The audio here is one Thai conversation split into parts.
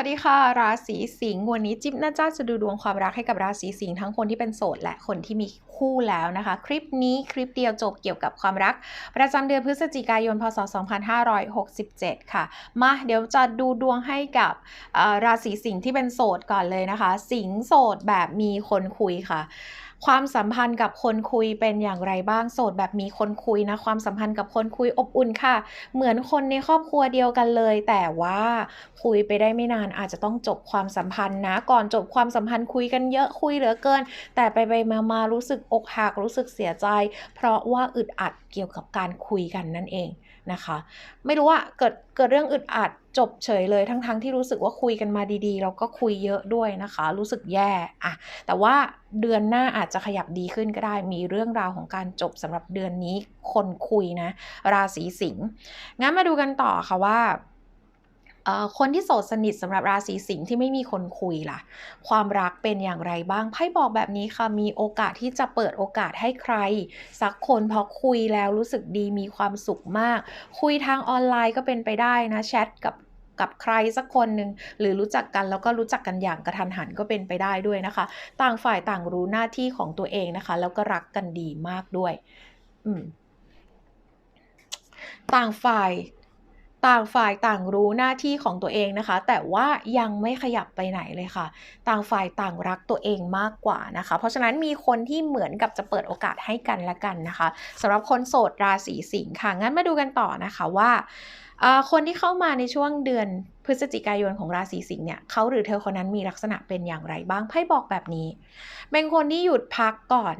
วัสดีค่ะ ราศีสิงห์วันนี้จิ๊บน่าจะจะดูดวงความรักให้กับราศีสิงห์ทั้งคนที่เป็นโสดและคนที่มีคู่แล้วนะคะ คลิปนี้คลิปเดียวจบเกี่ยวกับความรัก ประจำเดือนพฤศจิกายนพศ 2567 ค่ะ มาเดี๋ยวจะดูดวงให้กับราศีสิงห์ที่เป็นโสดก่อนเลยนะคะ สิงห์โสดแบบมีคนคุยค่ะ ความสัมพันธ์กับคนคุยเป็นอย่างไรบ้างโสดแบบมีคนคุยนะ ความสัมพันธ์กับคนคุยอบอุ่นค่ะ เหมือนคนในครอบครัวเดียวกันเลย แต่ว่าคุยไปได้ไม่นานอาจจะต้องจบความสัมพันธ์นะ ก่อนจบความสัมพันธ์คุยกันเยอะคุยเหลือเกิน แต่ไปไปมามารู้สึกอกหักรู้สึกเสียใจ เพราะว่าอึดอัดเกี่ยวกับการคุยกันนั่นเอง นะคะ ไม่รู้ว่าเกิดเกิดเรื่องอึดอัดจบเฉยเลยทั้งๆทที่รู้สึกว่าคุยกันมาดีๆ เราก็คุยเยอะด้วยนะคะ รู้สึกแย่อะแต่ว่าเดือนหน้าอาจจะขยับดีขึ้นก็ได้ มีเรื่องราวของการจบสำหรับเดือนนี้คนคุยนะ ราศีสิงห์งั้นมาดูกันต่อค่ะว่า คนที่โสดสนิทสำหรับราศีสิงห์ที่ไม่มีคนคุยล่ะ ความรักเป็นอย่างไรบ้างไพ่บอกแบบนี้ค่ะ มีโอกาสที่จะเปิดโอกาสให้ใคร สักคนพอคุยแล้วรู้สึกดีมีความสุขมาก คุยทางออนไลน์ก็เป็นไปได้นะแชทกับกับใครสักคนหนึ่งหรือรู้จักกันแล้วก็รู้จักกันอย่างกระทันหันก็เป็นไปได้ด้วยนะคะ ต่างฝ่ายต่างรู้หน้าที่ของตัวเองนะคะ แล้วก็รักกันดีมากด้วย อืมต่างฝ่าย ต่างฝ่ายต่างรู้หน้าที่ของตัวเองนะคะ แต่ว่ายังไม่ขยับไปไหนเลยค่ะ ต่างฝ่ายต่างรักตัวเองมากกว่านะคะ เพราะฉะนั้นมีคนที่เหมือนกับจะเปิดโอกาสให้กันและกันนะคะสำหรับคนโสดราศีสิงค์ค่ะ งั้นมาดูกันต่อนะคะว่าคนที่เข้ามาในช่วงเดือนพฤศจิกายนของราศีสิงห์เนี่ยเขาหรือเธอคนนั้นมีลักษณะเป็นอย่างไรบ้างไพ่บอกแบบนี้ เป็นคนที่หยุดพักก่อน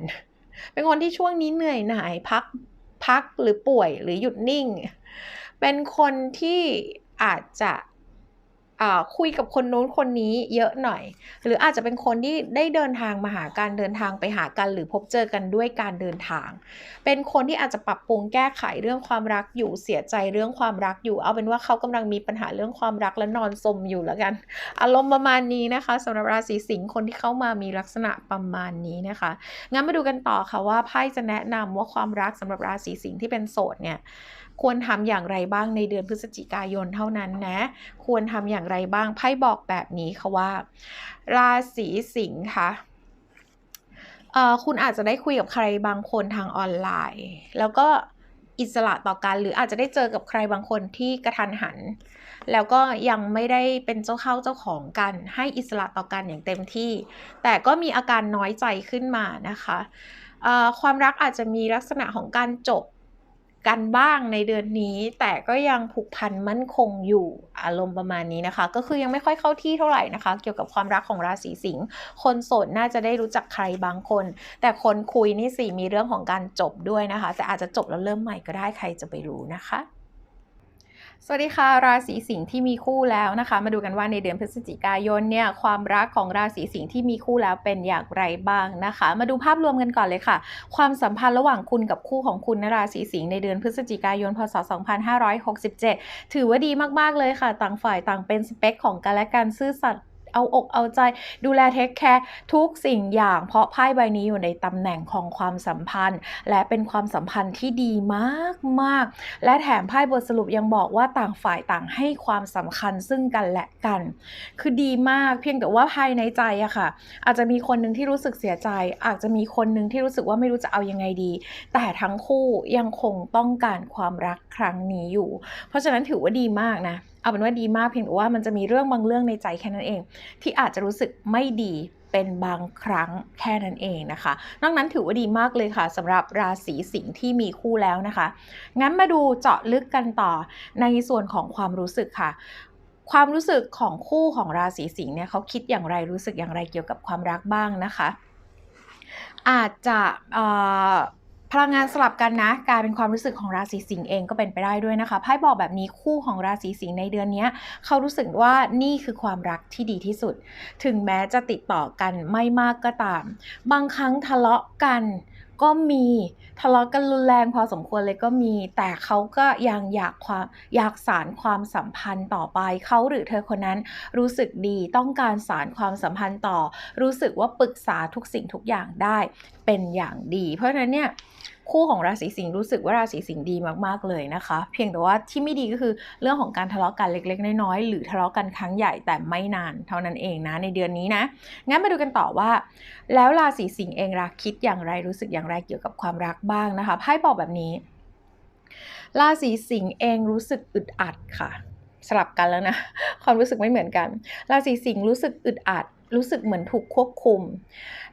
เป็นคนที่ช่วงนี้เหนื่อยหน่ายพักพักหรือป่วยหรือหยุดนิ่ง เป็นคนที่อาจจะคุยกับคนโน้นคนนี้เยอะหน่อย หรืออาจจะเป็นคนที่ได้เดินทางมาหาการเดินทางไปหากัน หรือพบเจอกันด้วยการเดินทาง เป็นคนที่อาจจะปรับปรุงแก้ไขเรื่องความรักอยู่เสียใจเรื่องความรักอยู่ เอาเป็นว่าเขากำลังมีปัญหาเรื่องความรักและนอนสมอยู่แล้วกัน อารมณ์ประมาณนี้นะคะสำหรับราศีสิงห์คนที่เข้ามามีลักษณะประมาณนี้นะคะงั้นมาดูกันต่อค่ะว่าไพ่จะแนะนำว่าความรักสำหรับราศีสิงห์ที่เป็นโสดเนี่ย ควรทำอย่างไรบ้างในเดือนพฤศจิกายนเท่านั้นนะ ควรทำอย่างไรบ้างไพ่บอกแบบนี้ค่ะว่า ราศีสิงห์ค่ะคุณอาจจะได้คุยกับใครบางคนทางออนไลน์ แล้วก็อิสระต่อกันหรืออาจจะได้เจอกับใครบางคนที่กระทันหัน แล้วก็ยังไม่ได้เป็นเจ้าเข้าเจ้าของกัน ให้อิสระต่อกันอย่างเต็มที่ แต่ก็มีอาการน้อยใจขึ้นมานะคะความรักอาจจะมีลักษณะของการจบ กันบ้างในเดือนนี้ แต่ก็ยังผูกพันมั่นคงอยู่อารมณ์ประมาณนี้นะคะ ก็คือยังไม่ค่อยเข้าที่เท่าไหร่นะคะ เกี่ยวกับความรักของราศีสิงห์คนโสดน่าจะได้รู้จักใครบางคน แต่คนคุยนี่สิมีเรื่องของการจบด้วยนะคะ แต่อาจจะจบแล้วเริ่มใหม่ก็ได้ใครจะไปรู้นะคะ สวัสดีค่ะ ราศีสิงห์ที่มีคู่แล้วนะคะ มาดูกันว่าในเดือนพฤศจิกายนเนี่ยความรักของราศีสิงห์ที่มีคู่แล้วเป็นอย่างไรบ้างนะคะ มาดูภาพรวมกันก่อนเลยค่ะ ความสัมพันธ์ระหว่างคุณกับคู่ของคุณนราศีสิงห์ในเดือนพฤศจิกายนพศ 2567 ถือว่าดีมากๆเลยค่ะ ต่างฝ่ายต่างเป็นสเปคของกันและกันซื่อสัตย์ เอาอกเอาใจ ดูแลเทคแคร์ทุกสิ่งอย่าง เพราะไพ่ใบนี้อยู่ในตำแหน่งของความสัมพันธ์ และเป็นความสัมพันธ์ที่ดีมากมากและแถมไพ่บทสรุปยังบอกว่าต่างฝ่ายต่างให้ความสำคัญซึ่งกันและกัน คือดีมากเพียงแต่ว่าภายในใจอะค่ะ อาจจะมีคนหนึ่งที่รู้สึกเสียใจ อาจจะมีคนหนึ่งที่รู้สึกว่าไม่รู้จะเอายังไงดี แต่ทั้งคู่ยังคงต้องการความรักครั้งนี้อยู่ เพราะฉะนั้นถือว่าดีมากนะเอาเป็นว่าดีมากเพียงแต่ว่ามันจะมีเรื่องบางเรื่องในใจแค่นั้นเอง ที่อาจจะรู้สึกไม่ดีเป็นบางครั้งแค่นั้นเองนะคะ นอกนั้นถือว่าดีมากเลยค่ะสำหรับราศีสิงห์ที่มีคู่แล้วนะคะ งั้นมาดูเจาะลึกกันต่อในส่วนของความรู้สึกค่ะ ความรู้สึกของคู่ของราศีสิงห์เนี่ยเขาคิดอย่างไรรู้สึกอย่างไรเกี่ยวกับความรักบ้างนะคะ อาจจะ พลังงานสลับกันนะกลายเป็นความรู้สึกของราศีสิงห์เองก็เป็นไปได้ด้วยนะคะไพ่บอกแบบนี้คู่ของราศีสิงห์ในเดือนนี้เขารู้สึกว่านี่คือความรักที่ดีที่สุด ถึงแม้จะติดต่อกันไม่มากก็ตาม บางครั้งทะเลาะกัน ก็มีทะเลาะกันรุนแรงพอสมควรเลยก็มี แต่เขาก็ยังอยากความอยากสารความสัมพันธ์ต่อไป เขาหรือเธอคนนั้นรู้สึกดีต้องการสารความสัมพันธ์ต่อ รู้สึกว่าปรึกษาทุกสิ่งทุกอย่างได้เป็นอย่างดี เพราะฉะนั้นเนี่ย คู่ของราศีสิงห์รู้สึกว่าราศีสิงห์ดีมากๆเลยนะคะ เพียงแต่ว่าที่ไม่ดีก็คือเรื่องของการทะเลาะกันเล็ก ๆ น้อยๆหรือทะเลาะกันครั้งใหญ่แต่ไม่นานเท่านั้นเองนะในเดือนนี้นะงั้นมาดูกันต่อว่า แล้วราศีสิงห์เองรักคิดอย่างไรรู้สึกอย่างไรเกี่ยวกับความรักบ้างนะคะไพ่บอกแบบนี้ ราศีสิงห์เองรู้สึกอึดอัดค่ะ สลับกันแล้วนะ ความรู้สึกไม่เหมือนกัน ราศีสิงห์รู้สึกอึดอัด รู้สึกเหมือนถูกควบคุม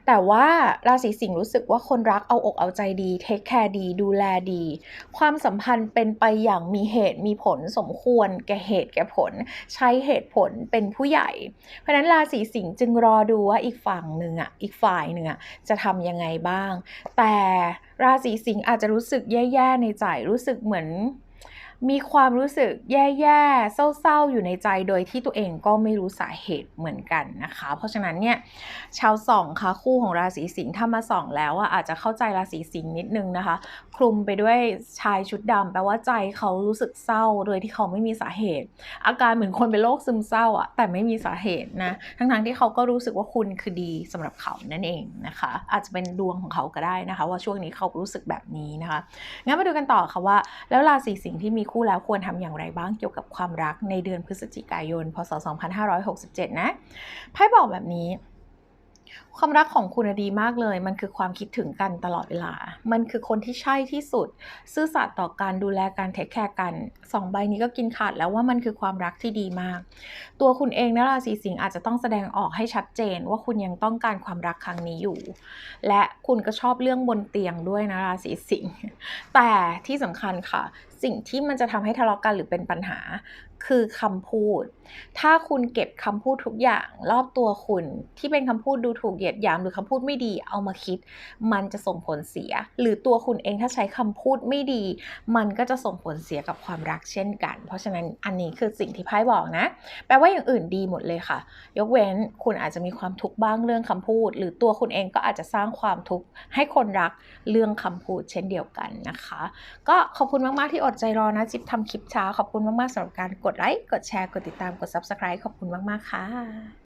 แต่ว่าราศีสิงห์รู้สึกว่าคนรักเอาอกเอาใจดี เทคแคร์ดี ดูแลดี ความสัมพันธ์เป็นไปอย่างมีเหตุมีผลสมควร แก่เหตุแก่ผล ใช้เหตุผลเป็นผู้ใหญ่ เพราะนั้นราศีสิงห์จึงรอดูว่าอีกฝั่งหนึ่งอะอีกฝ่ายหนึ่งอะจะทำยังไงบ้าง แต่ราศีสิงห์อาจจะรู้สึกแย่ๆในใจรู้สึกเหมือน มีความรู้สึกแย่ๆ เศร้าๆ อยู่ในใจโดยที่ตัวเองก็ไม่รู้สาเหตุเหมือนกันนะคะ เพราะฉะนั้นเนี่ยชาวส่องค่ะคู่ของราศีสิงห์ถ้ามาส่องแล้วอะอาจจะเข้าใจราศีสิงห์นิดนึงนะคะ คลุมไปด้วยชายชุดดำแปลว่าใจเขารู้สึกเศร้าโดยที่เขาไม่มีสาเหตุ อาการเหมือนคนเป็นโรคซึมเศร้าอะแต่ไม่มีสาเหตุนะทั้งๆที่เขาก็รู้สึกว่าคุณคือดีสำหรับเขานั่นเองนะคะ อาจจะเป็นดวงของเขาก็ได้นะคะ ว่าช่วงนี้เขารู้สึกแบบนี้นะคะงั้นมาดูกันต่อค่ะว่า แล้วราศีสิงห์ที่มีคู่แล้วควรทำอย่างไรบ้างเกี่ยวกับความรักในเดือนพฤศจิกายน พศ 2567 นะไพ่บอกแบบนี้ ความรักของคุณดีมากเลย มันคือความคิดถึงกันตลอดเวลา มันคือคนที่ใช่ที่สุด ซื่อสัตย์ต่อการดูแลการเทคแคร์กันสองใบนี้ก็กินขาดแล้วว่ามันคือความรักที่ดีมาก ตัวคุณเองนะราศีสิงห์อาจจะต้องแสดงออกให้ชัดเจนว่าคุณยังต้องการความรักครั้งนี้อยู่ และคุณก็ชอบเรื่องบนเตียงด้วยนะราศีสิงห์แต่ที่สำคัญค่ะ สิ่งที่มันจะทำให้ทะเลาะกันหรือเป็นปัญหา คือคำพูด ถ้าคุณเก็บคำพูดทุกอย่างรอบตัวคุณที่เป็นคำพูดดูถูกเหยียดหยามหรือคำพูดไม่ดีเอามาคิด มันจะส่งผลเสีย หรือตัวคุณเองถ้าใช้คำพูดไม่ดี มันก็จะส่งผลเสียกับความรักเช่นกัน เพราะฉะนั้นอันนี้คือสิ่งที่ไพ่บอกนะ แปลว่าอย่างอื่นดีหมดเลยค่ะ ยกเว้นคุณอาจจะมีความทุกข์บ้างเรื่องคำพูด หรือตัวคุณเองก็อาจจะสร้างความทุกข์ให้คนรักเรื่องคำพูดเช่นเดียวกันนะคะ ก็ขอบคุณมากๆที่อดใจรอนะจิ๊บทำคลิปช้าขอบคุณมากๆสำหรับการกดไลค์ กดแชร์ กดติดตาม กด subscribe ขอบคุณมาก ๆ ค่ะ